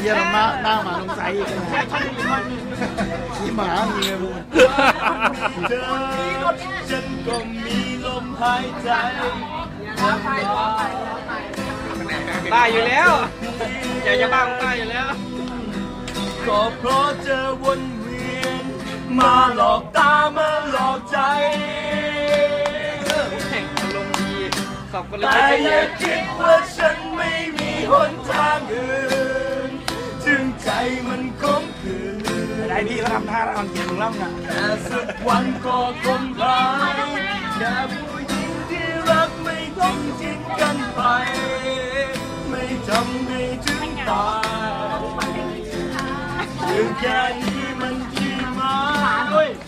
เยี่ยมมากหน้าหมาลงใจอีกขี้หมามีไงมึงเธอฉันก็มีลมหายใจบ้าอยู่แล้วอยากจะบ้าของบ้าอยู่แล้วก็เพราะเธอวนเวียน มาหลอกตามาหลอกใจแข่งอารมณ์ดีสอบกันเลยแต่ไม่อเยย่าอะคิดว่าฉัน ทำท่าอ่อนเกียรมึงเล่าน่ะแต่สักวันก็คงหายแค่ผู้หญิงที่รักไม่ต้องทิ้งกันไป ไม่ทำให้ถึงตายถึงแค่นี้มันกี่มา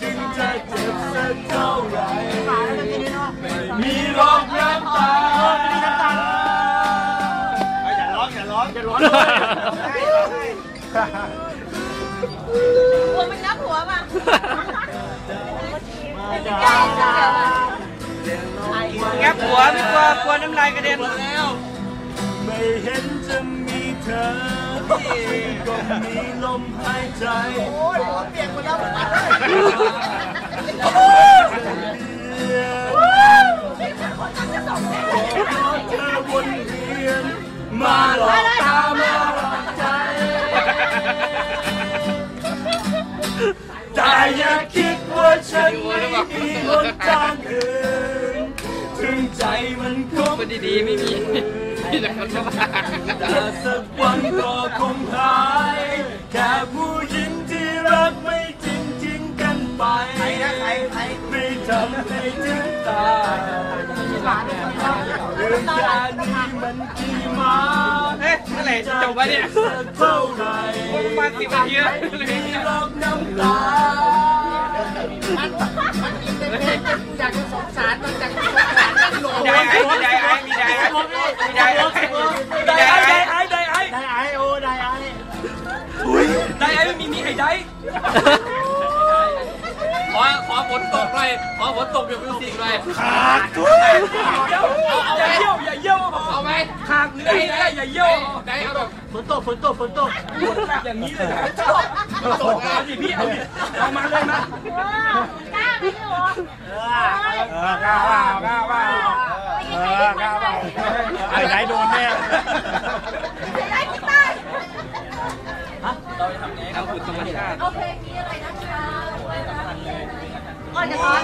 ถึงจะเจ็บสักเท่าไหรไม่มีรอกน้ำตาอย่าร้องอย่าร้องอย่าร้อง หัวมันนับหัวป่ะงับหัวไม่กลัวกลัวน้ำลายกระเด็นไม่เห็นจะมีเธอก็มีลมหายใจ โอ้ยเปียกหมดแล้ว ฉันไม่มีหนทางอื่นถึงใจมันคงคนดีๆไม่มีมีแต่คนบ้าแต่สักวันก็คงหายแค่ผู้หญิงที่รักไม่จริงจริงๆกันไปใครนะใครใครไม่ทำให้ถึงตายเรื่องแค่นี้มันกี่มาเฮ้ยเมื่อไหร่จะจบวะเนี่ยสักเท่าไหร่ประมาณสิบนาทีแล้ว ไดไอ้มีไดไอ้ไอ้ได้ไอ้ได้ไอโอได้ไอได้ไอ้ไม่มีมีไอ้ได้ขอขอฝนตกเลยขอฝนตกแบบมิวสิกเลยขาดทุกอย่าเยี่ยวอย่าเยี่ยวเอาไหมหากเหนื่อยได้อย่าเยี่ยวได้เอาแบบฝนตกฝนตกฝนตกอย่างนี้เลยนะตกเอาดิพี่เอาดิเอามาเลยมากล้าไหมหนูเออกล้าว่ากล้าว่าเออกล้าว่า ไอ้ไหนโดนแน่ได้กีตาร์เอาขุดธรรมชาติเอาเพลงนี้อะไรนะคะอ้อนจะร้อนอะอ้อนจะร้อน